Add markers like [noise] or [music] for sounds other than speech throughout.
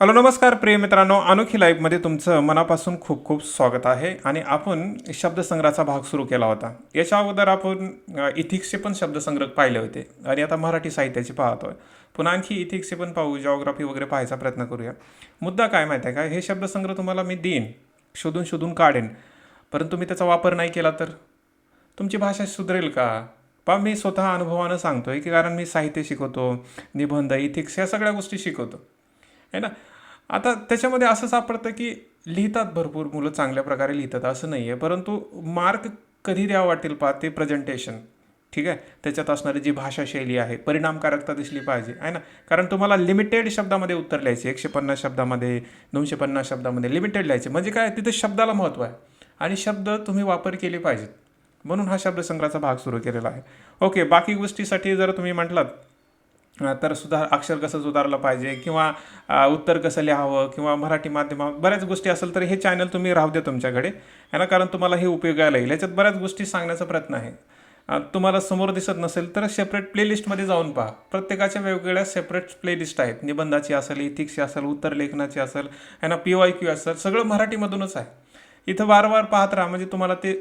Hello नमस्कार प्रिय मित्रांनो अनोखी लाईव्हमध्ये तुमचं मनापासून खूप खूप स्वागत आहे. आणि आपण शब्दसंग्रहाचा भाग सुरू केला होता. याच्या अगोदर आपण इथिक्सचे पण शब्दसंग्रह पाहिले होते. आणि आता मराठी साहित्याचे पाहतोय. पुन्हा आणखी इथिक्सचे पण पाहू जॉग्राफी वगैरे पाहायचा प्रयत्न करूया. मुद्दा काय माहिती आहे का? हे शब्दसंग्रह तुम्हाला मी देईन. शोधून शोधून काढेन. परंतु मी त्याचा वापर नाही केला तर? तुमची भाषा सुधरेल का? पा मी स्वतः अनुभवानं सांगतोय की कारण मी साहित्य शिकवतो निबंध इथिक्स या सगळ्या गोष्टी शिकवतो. आहे ना? आता त्याच्यामध्ये असं सापडतं की लिहितात भरपूर मुलं चांगल्या प्रकारे लिहितात असं नाही आहे परंतु मार्क कधी द्यावं वाटेल पहा ते प्रेझेंटेशन ठीक आहे? त्याच्यात असणारी जी भाषाशैली आहे परिणामकारकता दिसली पाहिजे आहे ना? कारण तुम्हाला लिमिटेड शब्दामध्ये उत्तर लिहायचे एकशे पन्नास शब्दामध्ये दोनशे पन्नास शब्दामध्ये लिमिटेड लिहायचे. म्हणजे काय? तिथे शब्दाला महत्त्व आहे. आणि शब्द तुम्ही वापर केले पाहिजेत. म्हणून हा शब्दसंग्रहाचा भाग सुरू केलेला आहे. ओके बाकी गोष्टीसाठी जर तुम्ही म्हटलात तर सुधार अक्षर कसं सुधारलं पाहिजे किंवा उत्तर कसं लिहावं किंवा मराठी माध्यमात बऱ्याच गोष्टी असेल तर हे चॅनल तुम्ही राहू द्या तुमच्याकडे. है ना? कारण तुम्हाला हे उपयोगाला येईल याच्यात बऱ्याच गोष्टी सांगण्याचा प्रयत्न आहे. तुम्हाला समोर दिसत नसेल तर सेपरेट प्लेलिस्टमध्ये जाऊन पहा. प्रत्येकाच्या वेगवेगळ्या सेपरेट प्लेलिस्ट आहेत. निबंधाची असेल इथिक्सची असेल उत्तर लेखनाची असेल है ना? पी वाय क्यू असेल सगळं मराठीमधूनच आहे. इथं वारंवार पाहत राहा. म्हणजे तुम्हाला ते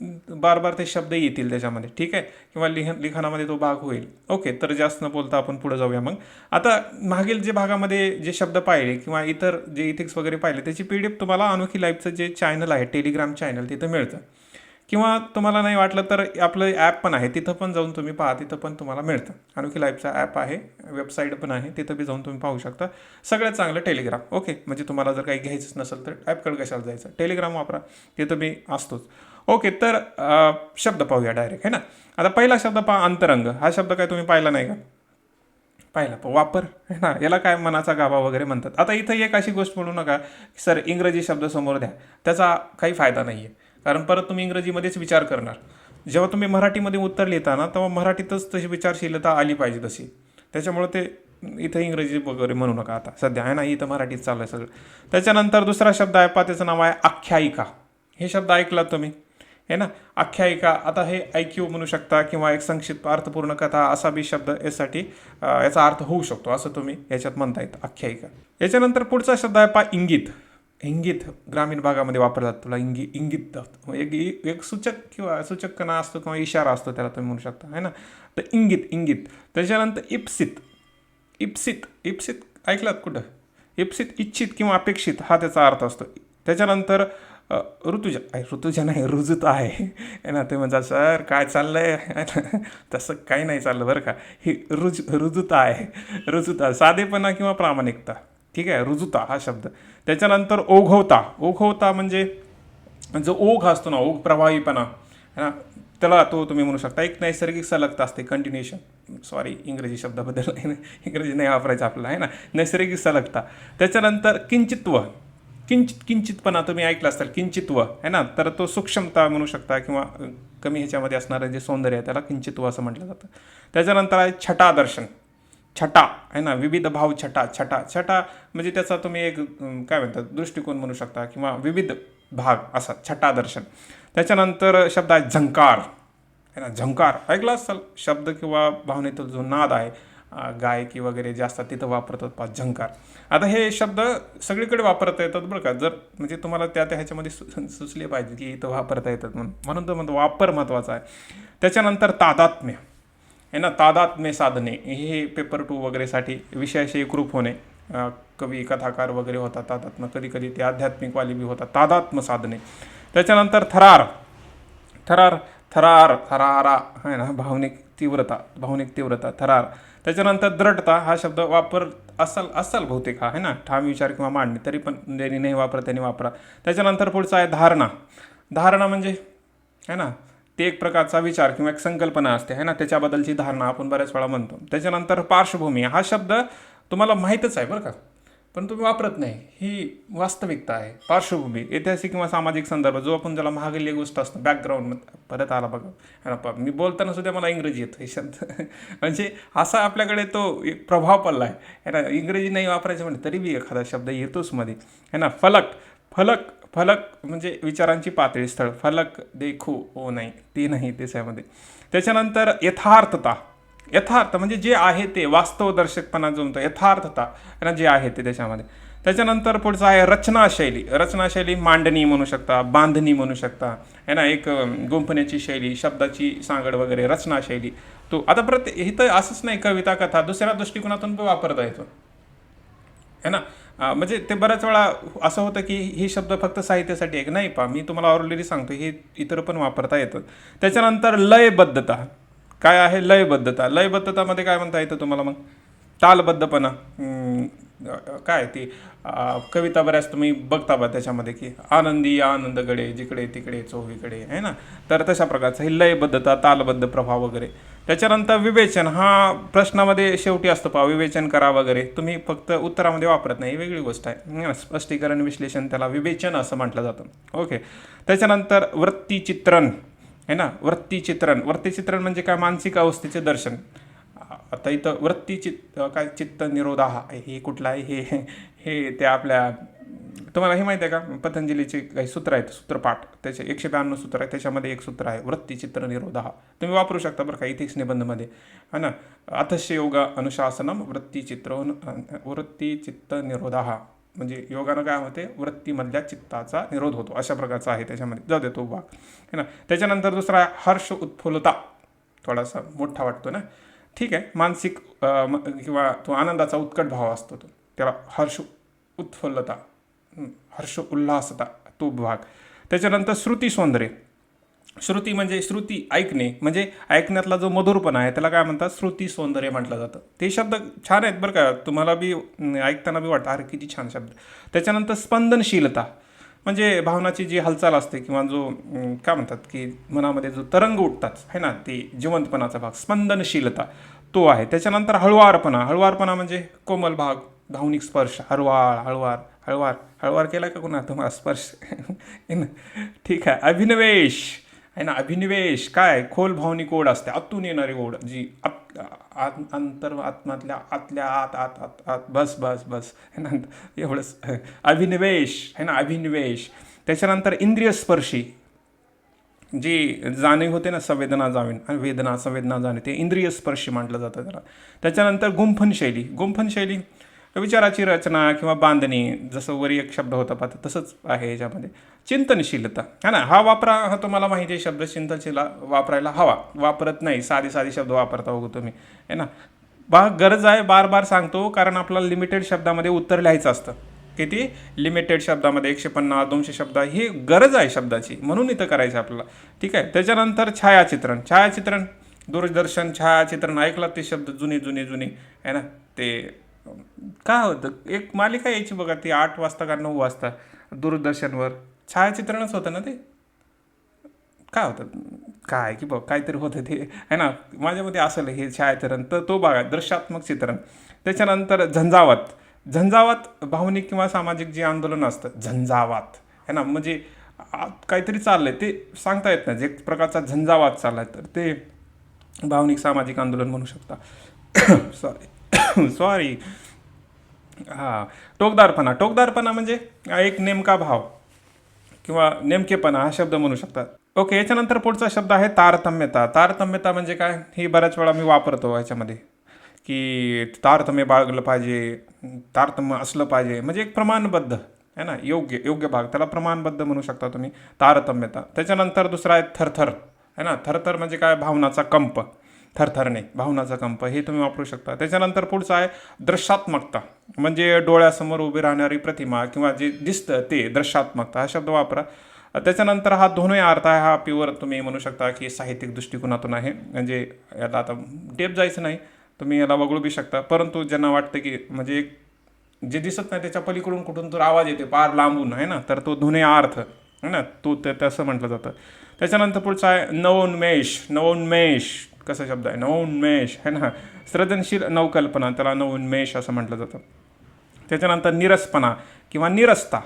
बार बार ते शब्द येतील त्याच्यामध्ये ठीक आहे? किंवा लिह लिखाणामध्ये तो भाग होईल. ओके तर जास्त न बोलता आपण पुढे जाऊया मग. आता मागील जे भागामध्ये जे शब्द पाहिले किंवा इतर जे इथिक्स वगैरे पाहिले त्याची पी डी एफ तुम्हाला अनोखी लाईफचं जे चॅनल आहे टेलिग्राम चॅनल तिथं मिळतं. किंवा तुम्हाला नाही वाटलं तर आपलं ॲप पण आहे तिथं पण जाऊन तुम्ही पहा तिथं पण तुम्हाला मिळतं. अनोखी लाईफचा ॲप आहे वेबसाईट पण आहे तिथं बी जाऊन तुम्ही पाहू शकता. सगळ्यात चांगलं टेलिग्राम ओके म्हणजे तुम्हाला जर काही घ्यायचंच नसेल तर ॲपकडे कशाला जायचं? टेलिग्राम वापरा तिथं मी असतोच. ओके तर uh, शब्द पाहूया डायरेक्ट है ना? आता पहिला शब्द पहा अंतरंग. हा शब्द काय तुम्ही पाहिला नाही का? पाहिला. प- वापर है ना? याला काय मनाचा गाभा वगैरे म्हणतात. आता इथं एक अशी गोष्ट म्हणू नका सर इंग्रजी शब्द समोर द्या. त्याचा काही फायदा नाही आहे कारण परत तुम्ही इंग्रजीमध्येच विचार करणार. जेव्हा तुम्ही मराठीमध्ये उत्तर लिहिता ना तेव्हा मराठीतच तशी विचारशीलता आली पाहिजे तशी. त्याच्यामुळे ते इथं इंग्रजी वगैरे म्हणू नका आता. सध्या आहे ना इथं मराठीत चालू आहे सगळं. त्याच्यानंतर दुसरा शब्द आहे पहा त्याचं नाव आहे आख्यायिका. हे शब्द ऐकलात तुम्ही? हे ना? आख्यायिका आता हे ऐक्यू म्हणू शकता किंवा एक संक्षिप्त अर्थपूर्ण कथा असा बी शब्द यासाठी याचा अर्थ होऊ शकतो असं तुम्ही याच्यात म्हणता येतं आख्यायिका. याच्यानंतर पुढचा शब्द आहे पा इंगित. इंगित ग्रामीण भागामध्ये वापरतात तुला इंगी इंगित. एक एक सूचक किंवा सूचकना असतो किंवा इशारा असतो त्याला तुम्ही म्हणू शकता है ना? तर इंगित इंगित. त्याच्यानंतर इप्सित. इप्सित इप्सित ऐकलात कुठं? इप्सित इच्छित किंवा अपेक्षित हा त्याचा अर्थ असतो. त्याच्यानंतर ऋतुजा आहे ऋतुजा नाही रुजत आहे. ना ते म्हणतात सर काय चाललं आहे [laughs] तसं काही नाही चाललं बरं का. ही रुज रुजुता आहे. रुजुता साधेपणा किंवा प्रामाणिकता. ठीक आहे रुजुता हा शब्द. त्याच्यानंतर ओघवता. ओघवता म्हणजे जो ओघ असतो ना ओघ प्रभावीपणा. है ना त्याला तो तुम्ही म्हणू शकता एक नैसर्गिक सलगता असते कंटिन्युएशन सॉरी इंग्रजी शब्दाबद्दल [laughs] इंग्रजी नाही वापरायचं आपल्याला आहे ना नैसर्गिक सलगता. त्याच्यानंतर किंचित्व. किंचित किंचितपणा तुम्ही ऐकलं असाल किंचित्व है ना? तर तो सूक्ष्मता म्हणू शकता किंवा कमी ह्याच्यामध्ये असणारं जे सौंदर्य आहे त्याला किंचित्व असं म्हटलं जातं. त्याच्यानंतर आहे छटा दर्शन. छटा आहे ना? विविध भाव छटा छटा. छटा म्हणजे त्याचा तुम्ही एक काय म्हणतात दृष्टिकोन म्हणू शकता किंवा विविध भाग असा छटा दर्शन. त्याच्यानंतर शब्द आहे झंकार. आहे ना? झंकार. ऐकला असाल? शब्द किंवा भावनेतील जो नाद आहे गायकी वगैरे जे असतात तिथं वापरतात पा झंकार. आता हे शब्द सगळीकडे वापरता येतात बरं का? जर म्हणजे तुम्हाला त्या त्या ह्याच्यामध्ये सु सुचले पाहिजे की इथं वापरता येतात म्हणून. म्हणून तर म्हणतो वापर महत्त्वाचा आहे. त्याच्यानंतर तादात्म्य. आहे ना तादात्म्य साधने. हे पेपर टू वगैरेसाठी विषयाशी एकरूप होणे. कवी कथाकार वगैरे होतात तादात्म्य. कधी कधी ते आध्यात्मिकवाली बी होतात. तादात्म्य साधने. त्याच्यानंतर थरार. थरार थरार थरारा. आहे ना? भावनिक तीव्रता. भावनिक तीव्रता. थरार. त्याच्यानंतर दृढता हा शब्द वापर असाल असाल बहुतेक हा आहे ना? ठाम विचार किंवा मांडणी तरी पण ज्यांनी नाही वापरा त्यांनी वापरा. त्याच्यानंतर पुढचा आहे धारणा. धारणा म्हणजे है ना? ते एक प्रकारचा विचार किंवा एक संकल्पना असते है ना? त्याच्याबद्दलची धारणा आपण बऱ्याच वेळा म्हणतो. त्याच्यानंतर पार्श्वभूमी हा शब्द तुम्हाला माहीतच आहे बरं का. पण तुम्ही वापरत नाही. ही वास्तविकता आहे. पार्श्वभूमी ऐतिहासिक किंवा सामाजिक संदर्भ जो आपण ज्याला महागली गोष्ट असतो बॅकग्राऊंड परत आला बघा. मी बोलताना सुद्धा मला इंग्रजी येतो हे शब्द म्हणजे असा आपल्याकडे तो एक प्रभाव पडला आहे है ना इंग्रजी नाही वापरायचं म्हणजे तरी बी एखादा शब्द येतोच मध्ये है ना फलक फलक फलक म्हणजे विचारांची पातळी स्थळ. फलक देखू ओ नाही ते नाही त्याच्यामध्ये त्याच्यानंतर यथार्थता. यथार्थ म्हणजे जे आहे ते वास्तवदर्शकपणा जो म्हणतो यथार्थता ना जे आहे ते त्याच्यामध्ये. त्याच्यानंतर पुढचं आहे रचनाशैली. रचनाशैली मांडणी म्हणू शकता बांधणी म्हणू शकता. आहे ना एक गुंफण्याची शैली शब्दाची सांगड वगैरे रचनाशैली. तो आता प्रत्येक इथं असंच नाही कविता कथा दुसऱ्या दृष्टिकोनातून पण वापरता येतो. है ना? म्हणजे ते बऱ्याच वेळा असं होतं की हे शब्द फक्त साहित्यासाठी एक नाही पा मी तुम्हाला ऑलरेडी सांगतो हे इतर पण वापरता येतं. त्याच्यानंतर लयबद्धता. काय आहे? लयबद्धता. लयबद्धतामध्ये काय म्हणता येतं तुम्हाला मग? तालबद्धपणा. काय ती कविता बऱ्याच तुम्ही बघता बा त्याच्यामध्ये की आनंदी आनंदकडे जिकडे तिकडे चोहीकडे आहे ना? तर तशा प्रकारचं हे लयबद्धता तालबद्ध प्रभाव वगैरे. त्याच्यानंतर विवेचन. हा प्रश्नामध्ये शेवटी असतो पहा विवेचन करा वगैरे. तुम्ही फक्त उत्तरामध्ये वापरत नाही वेगळी गोष्ट आहे. स्पष्टीकरण विश्लेषण त्याला विवेचन असं म्हटलं जातं. ओके. त्याच्यानंतर वृत्तीचित्रण. आहे ना? वृत्तीचित्रण वृत्तीचित्रण म्हणजे काय? मानसिक अवस्थेचे दर्शन. आता इथं वृत्तीचित्त काय? चित्त निरोधा हे. कुठलं आहे? हे हे ते आपल्या तुम्हाला हे माहिती आहे का? पतंजलीचे काही सूत्र आहेत. सूत्रपाठ. त्याचे एकशे ब्याण्णव सूत्र आहे त्याच्यामध्ये एक सूत्र आहे. वृत्तीचित्र निरोधा तुम्ही वापरू शकता बरं का इथेच निबंधमध्ये. है ना? अथस्य योगा अनुशासनम वृत्तीचित्र वृत्तीचित्त निरोधा म्हणजे योगानं काय होते? वृत्तीमधल्या चित्ताचा निरोध होतो. अशा प्रकारचा आहे त्याच्यामध्ये. जाऊ देतो भाग. है ना? त्याच्यानंतर दुसरा हर्ष उत्फुल्लता. थोडासा मोठा वाटतो ना? ठीक आहे. मानसिक म- किंवा तो आनंदाचा उत्कट भाव असतो तो. त्याला हर्ष उत्फुल्लता हर्ष उल्हासता तो भाग. त्याच्यानंतर श्रुती सौंदर्य. श्रुती म्हणजे श्रुती ऐकणे म्हणजे ऐकण्यातला जो मधुरपणा आहे त्याला काय म्हणतात? श्रुती सौंदर्य म्हटलं जातं. ते शब्द छान आहेत बरं का. तुम्हाला बी ऐकताना बी वाटतं अरे किती छान शब्द. त्याच्यानंतर स्पंदनशीलता. म्हणजे भावनाची जी हालचाल असते किंवा जो काय म्हणतात की मनामध्ये जो तरंग उठतात है ना ते जिवंतपणाचा भाग स्पंदनशीलता तो आहे. त्याच्यानंतर हळुवारपणा. हळुवारपणा म्हणजे कोमल भाग भावनिक स्पर्श हळवाळ हळवार हळवार. हळवार केला का कुणा तुम्हाला स्पर्श. [laughs] ठीक आहे. अभिनिवेश. आहे ना? अभिनिवेश काय? खोल भावनिक ओढ असते. आतून येणारी ओढ जी आत आत अंतर आत्मातल्या आतल्या आत आत आत आत बस बस बस. है ना? एवढंच. अभिनिवेश है ना? अभिनिवेश. त्याच्यानंतर इंद्रिय स्पर्शी जी जाणीव होते ना संवेदना जाणीव आणि वेदना संवेदना जाणे ते इंद्रिय स्पर्शी म्हटलं जातं त्याला. त्याच्यानंतर गुंफन शैली गुंफन शैली विचाराची रचना किंवा बांधणी जसं वरी एक शब्द होता पाहता तसंच आहे याच्यामध्ये. चिंतनशीलता है ना? हा वापरा हा तुम्हाला माहिती आहे शब्द चिंतनशीला वापरायला हवा. वापरत नाही साधे साधे शब्द वापरता हो तुम्ही है ना? बा गरज आहे बार बार सांगतो कारण आपल्याला लिमिटेड शब्दामध्ये उत्तर लिहायचं असतं. किती? लिमिटेड शब्दामध्ये एकशे पन्नास दोनशे शब्द ही गरज आहे शब्दाची. म्हणून इथं करायचं आपल्याला. ठीक आहे? त्याच्यानंतर छायाचित्रण. छायाचित्रण. दूरदर्शन छायाचित्रण ऐकलं ते शब्द जुने जुने जुने है ना? ते काय होतं? एक मालिका यायची बघा ती आठ वाजता का नऊ वाजता दूरदर्शनवर. छायाचित्रणच होतं ना ते? काय होतं? काय की बघ काहीतरी होतं ते. आहे ना? माझ्यामध्ये असेल हे छायाचित्रण. तर तो बघा दृश्यात्मक चित्रण. त्याच्यानंतर झंझावात. झंझावात भावनिक किंवा सामाजिक जे आंदोलन असतं झंझावात. है ना? म्हणजे काहीतरी चाललंय. ते सांगता येत नाही. जे एक प्रकारचा झंझावात चाललाय तर ते भावनिक सामाजिक आंदोलन म्हणू शकता. [coughs] सॉरी [coughs] सॉरी हां टोकदारपणा. टोकदारपणा म्हणजे एक नेमका भाव किंवा नेमकेपणा हा शब्द म्हणू शकतात. ओके याच्यानंतर पुढचा शब्द आहे तारतम्यता. तारतम्यता म्हणजे काय? ही बऱ्याच वेळा मी वापरतो याच्यामध्ये. की तारतम्य बाळगलं पाहिजे तारतम्य असलं पाहिजे. म्हणजे एक प्रमाणबद्ध आहे ना? योग्य योग्य भाग. त्याला प्रमाणबद्ध म्हणू शकता तुम्ही. तारतम्यता. त्याच्यानंतर दुसरा आहे थरथर है ना? थरथर म्हणजे काय? भावनाचा कंप. थरथरणे भावनाचा कंप हे तुम्ही वापरू शकता. त्याच्यानंतर पुढचं आहे दृश्यात्मकता. म्हणजे डोळ्यासमोर उभी राहणारी प्रतिमा किंवा जे दिसतं ते दृश्यात्मकता हा शब्द वापरा. त्याच्यानंतर हा दोन्ही अर्थ आहे हा प्युअर तुम्ही म्हणू शकता की साहित्यिक दृष्टिकोनातून आहे. म्हणजे याला आता डेप जायचं नाही तुम्ही याला वगळू बी शकता. परंतु ज्यांना वाटतं की म्हणजे एक जे दिसत नाही त्याच्या पलीकडून कुठून तर आवाज येते पार लांबून आहे ना? तर तो धुणे अर्थ आहे ना? तो ते तसं म्हटलं जातं. त्याच्यानंतर पुढचा आहे नवोन्मेष नवोन्मेष. कसा शब्द आहे? नवोन्मेष है ना? सृजनशील नवकल्पना त्याला नवोन्मेष असं म्हटलं जातं. त्याच्यानंतर निरसपणा किंवा निरस्ता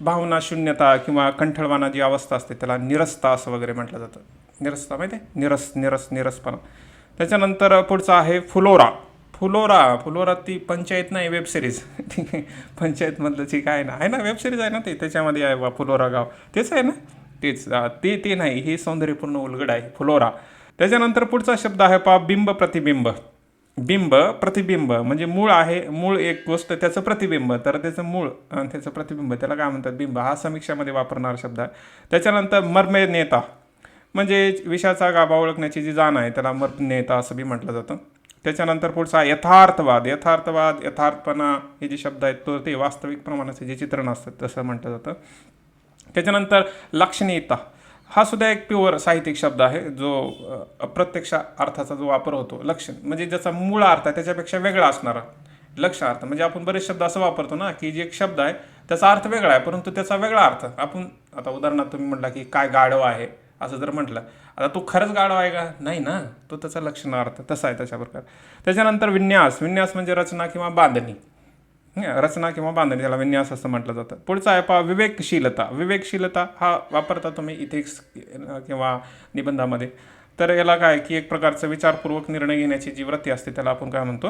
भावना शून्यता किंवा कंठळवाना जी अवस्था असते त्याला निरस्ता असं वगैरे म्हटलं जातं. निरस्ता माहिती आहे? निरस निरस निरसपणा. त्याच्यानंतर पुढचा आहे फुलोरा. फुलोरा फुलोरा ती पंचायत नाही वेब सिरीज. [laughs] पंचायतमधलं जी काय ना आहे ना वेब सिरीज आहे ना ते? त्याच्यामध्ये आहे बा फुलोरा गाव. तेच आहे ना? तेच ते ते नाही हे सौंदर्यपूर्ण उलगड आहे फुलोरा. त्याच्यानंतर पुढचा शब्द आहे पा बिंब प्रतिबिंब. बिंब प्रतिबिंब म्हणजे मूळ आहे मूळ एक गोष्ट त्याचं प्रतिबिंब. तर त्याचं मूळ आणि त्याचं प्रतिबिंब त्याला काय म्हणतात? बिंब. हा समीक्षामध्ये वापरणारा शब्द आहे. त्याच्यानंतर मर्मेनेता म्हणजे विषयाचा गाभा ओळखण्याची जी जाण आहे त्याला मर्मनेता असं बी म्हटलं जातं. त्याच्यानंतर पुढचा यथार्थवाद. यथार्थवाद यथार्थपणा हे जे शब्द आहेत तो ते वास्तविक प्रमाणाचे जे चित्रण असतं तसं म्हटलं जातं. त्याच्यानंतर लक्षणीयता. हा सुद्धा एक प्युअर साहित्यिक शब्द आहे जो प्रत्यक्ष अप्रत्यक्ष अर्थाचा जो वापर होतो लक्षण. म्हणजे ज्याचा मूळ अर्थ आहे त्याच्यापेक्षा वेगळा असणारा लक्ष अर्थ. म्हणजे आपण बरेच शब्द असं वापरतो ना की जे एक शब्द आहे त्याचा अर्थ वेगळा आहे परंतु त्याचा वेगळा अर्थ. आपण आता उदाहरणार्थ तुम्ही म्हटला की काय गाढव आहे असं जर म्हटलं आता तो खरंच गाढव आहे का? नाही ना. तो त्याचा लक्षणार्थ तसा आहे तशा प्रकार. त्याच्यानंतर विन्यास. विन्यास म्हणजे रचना किंवा बांधणी. रचना किंवा बांधणी त्याला विन्यास असं म्हटलं जातं. पुढचा आहे पहा विवेकशीलता. विवेकशीलता हा वापरता तुम्ही इथिक्स किंवा निबंधामध्ये. तर याला काय की एक प्रकारचं विचारपूर्वक निर्णय घेण्याची जी वृत्ती असते त्याला आपण काय म्हणतो?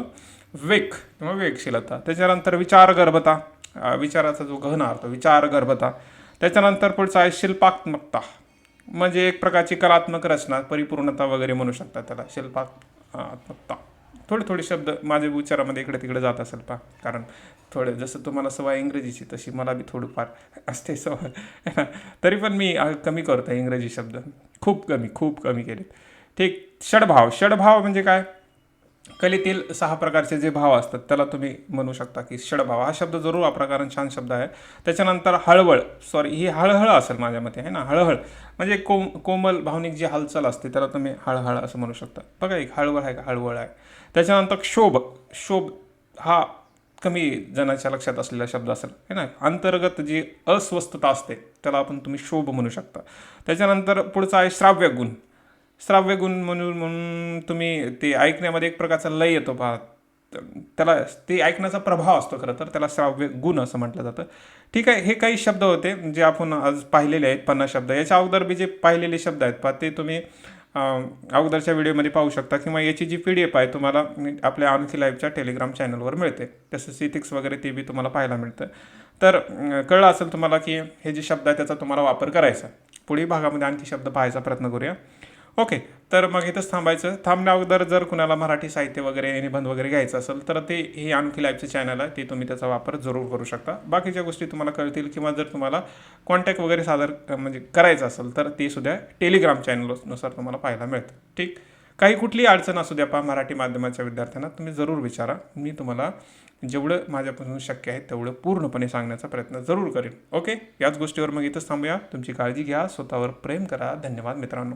विवेक किंवा विवेकशीलता. त्याच्यानंतर विचारगर्भता. गर्भता विचाराचा जो गहन अर्थ विचारगर्भता. त्याच्यानंतर पुढचा आहे शिल्पात्मकता. म्हणजे एक प्रकारची कलात्मक रचना परिपूर्णता वगैरे म्हणू शकता त्याला शिल्पात्मकता. थोडे थोडे शब्द माझ्या उच्चारामध्ये इकडे तिकडे जात असेल पा कारण थोडं जसं तुम्हाला सवय इंग्रजीची तशी मला बी थोडंफार असते सवय. तरी पण मी कमी करतो इंग्रजी शब्द. खूप कमी खूप कमी केले ठीक षडभाव. षडभाव म्हणजे काय? कलेतील सहा प्रकारचे जे भाव असतात त्याला तुम्ही म्हणू शकता की षडभाव. हा शब्द जरूर वापरा कारण छान शब्द आहे. त्याच्यानंतर हळवळ. सॉरी ही हळहळ असेल माझ्या मते आहे ना? हळहळ. म्हणजे कोम कोमल भावनिक जी हालचाल असते त्याला तुम्ही हळहळ असं म्हणू शकता. बघा एक हळवळ आहे का? हळवळ आहे. त्याच्यानंतर क्षोभ क्षोभ हा कमी जणाच्या लक्षात असलेला शब्द असेल है ना? अंतर्गत जी अस्वस्थता असते त्याला आपण तुम्ही शोभ म्हणू शकता. त्याच्यानंतर पुढचा आहे श्राव्य गुण. श्राव्य गुण म्हणून म्हणून तुम्ही ते ऐकण्यामध्ये एक प्रकारचा लय येतो पहा. त्याला ते ऐकण्याचा प्रभाव असतो खरं तर त्याला श्राव्य गुण असं म्हटलं जातं. ठीक आहे हे काही शब्द होते जे आपण आज पाहिलेले आहेत पन्नास शब्द. याच्या अगोदर बी जे पाहिलेले शब्द आहेत पहा ते तुम्ही अगोदरच्या व्हिडिओमध्ये पाहू शकता किंवा याची जी पी डी एफ आहे तुम्हाला आपल्या आणखी लाईव्हच्या टेलिग्राम चॅनलवर मिळते. तसंच सिथिक्स वगैरे ते बी तुम्हाला पाहायला मिळतं. तर कळलं असेल तुम्हाला की हे जे शब्द आहे त्याचा तुम्हाला वापर करायचा पुढील भागामध्ये आणखी शब्द पाहायचा प्रयत्न करूया. ओके तर मग इथंच थांबायचं. थांबण्या अगोदर जर कुणाला मराठी साहित्य वगैरे निबंध वगैरे घ्यायचं असेल तर ते हे आणखी लाईफचं चॅनल आहे. ते तुम्ही त्याचा वापर जरूर करू शकता. बाकीच्या गोष्टी तुम्हाला कळतील किंवा जर तुम्हाला कॉन्टॅक्ट वगैरे सादर म्हणजे करायचं असेल तर ते सुद्धा टेलिग्राम चॅनलनुसार तुम्हाला पाहायला मिळतं. ठीक? काही कुठली अडचण असू द्या पहा मराठी माध्यमाच्या विद्यार्थ्यांना तुम्ही जरूर विचारा. मी तुम्हाला जेवढं माझ्यापासून शक्य आहे तेवढं पूर्णपणे सांगण्याचा प्रयत्न जरूर करेन. ओके? याच गोष्टीवर मग इथंच थांबूया. तुमची काळजी घ्या. स्वतःवर प्रेम करा. धन्यवाद मित्रांनो.